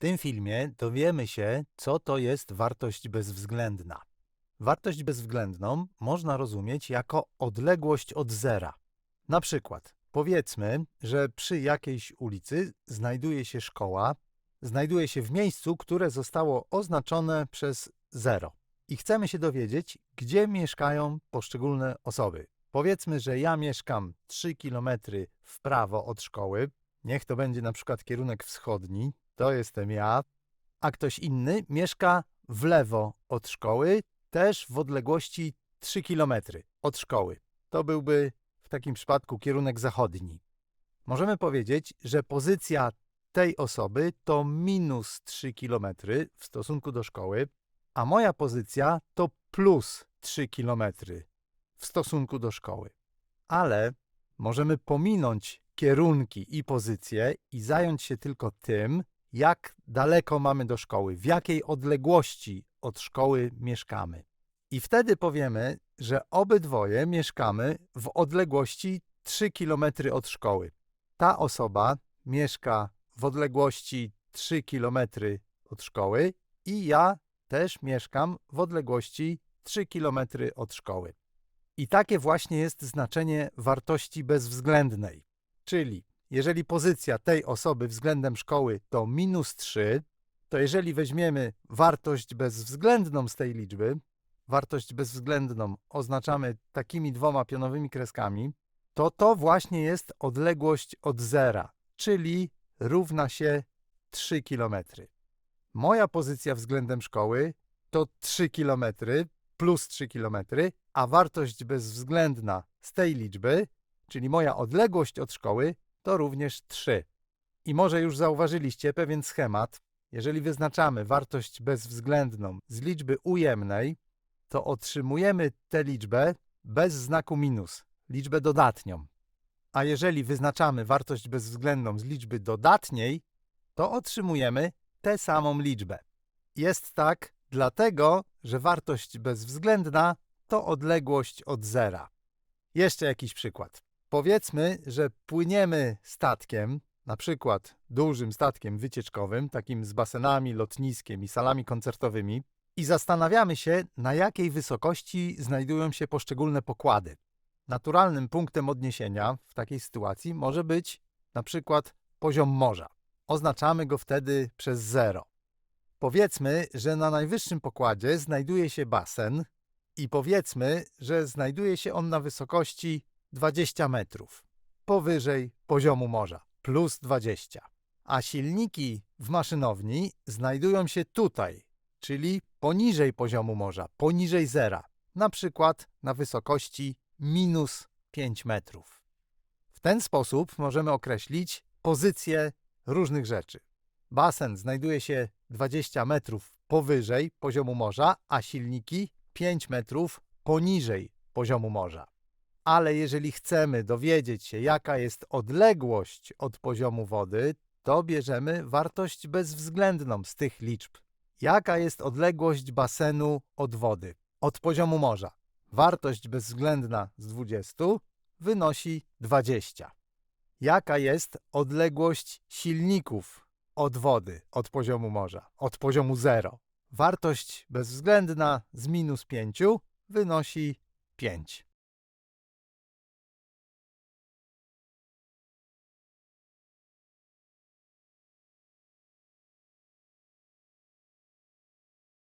tym filmie dowiemy się, co to jest wartość bezwzględna. Wartość bezwzględną można rozumieć jako odległość od zera. Na przykład, powiedzmy, że przy jakiejś ulicy znajduje się szkoła, znajduje się w miejscu, które zostało oznaczone przez zero. I chcemy się dowiedzieć, gdzie mieszkają poszczególne osoby. Powiedzmy, że ja mieszkam 3 km w prawo od szkoły, niech to będzie na przykład kierunek wschodni, to jestem ja, a ktoś inny mieszka w lewo od szkoły, też w odległości 3 km od szkoły. To byłby w takim przypadku kierunek zachodni. Możemy powiedzieć, że pozycja tej osoby to minus 3 km w stosunku do szkoły, a moja pozycja to plus 3 km w stosunku do szkoły. Ale możemy pominąć kierunki i pozycje i zająć się tylko tym, jak daleko mamy do szkoły, w jakiej odległości od szkoły mieszkamy. I wtedy powiemy, że obydwoje mieszkamy w odległości 3 km od szkoły. Ta osoba mieszka w odległości 3 km od szkoły i ja też mieszkam w odległości 3 km od szkoły. I takie właśnie jest znaczenie wartości bezwzględnej. Czyli jeżeli pozycja tej osoby względem szkoły to minus 3, to jeżeli weźmiemy wartość bezwzględną z tej liczby, wartość bezwzględną oznaczamy takimi dwoma pionowymi kreskami, to to właśnie jest odległość od zera, czyli równa się 3 km. Moja pozycja względem szkoły to 3 km plus 3 km, a wartość bezwzględna z tej liczby, czyli moja odległość od szkoły, to również 3. I może już zauważyliście pewien schemat. Jeżeli wyznaczamy wartość bezwzględną z liczby ujemnej, to otrzymujemy tę liczbę bez znaku minus, liczbę dodatnią. A jeżeli wyznaczamy wartość bezwzględną z liczby dodatniej, to otrzymujemy tę samą liczbę. Jest tak dlatego, że wartość bezwzględna to odległość od zera. Jeszcze jakiś przykład. Powiedzmy, że płyniemy statkiem, na przykład dużym statkiem wycieczkowym, takim z basenami, lotniskiem i salami koncertowymi, i zastanawiamy się, na jakiej wysokości znajdują się poszczególne pokłady. Naturalnym punktem odniesienia w takiej sytuacji może być na przykład poziom morza. Oznaczamy go wtedy przez zero. Powiedzmy, że na najwyższym pokładzie znajduje się basen i powiedzmy, że znajduje się on na wysokości 20 metrów powyżej poziomu morza, plus 20. A silniki w maszynowni znajdują się tutaj, czyli poniżej poziomu morza, poniżej zera, na przykład na wysokości minus 5 metrów. W ten sposób możemy określić pozycję różnych rzeczy. Basen znajduje się 20 metrów powyżej poziomu morza, a silniki 5 metrów poniżej poziomu morza. Ale jeżeli chcemy dowiedzieć się, jaka jest odległość od poziomu wody, to bierzemy wartość bezwzględną z tych liczb. Jaka jest odległość basenu od wody, od poziomu morza? Wartość bezwzględna z 20 wynosi 20. Jaka jest odległość silników od wody, od poziomu morza, od poziomu 0? Wartość bezwzględna z minus 5 wynosi 5.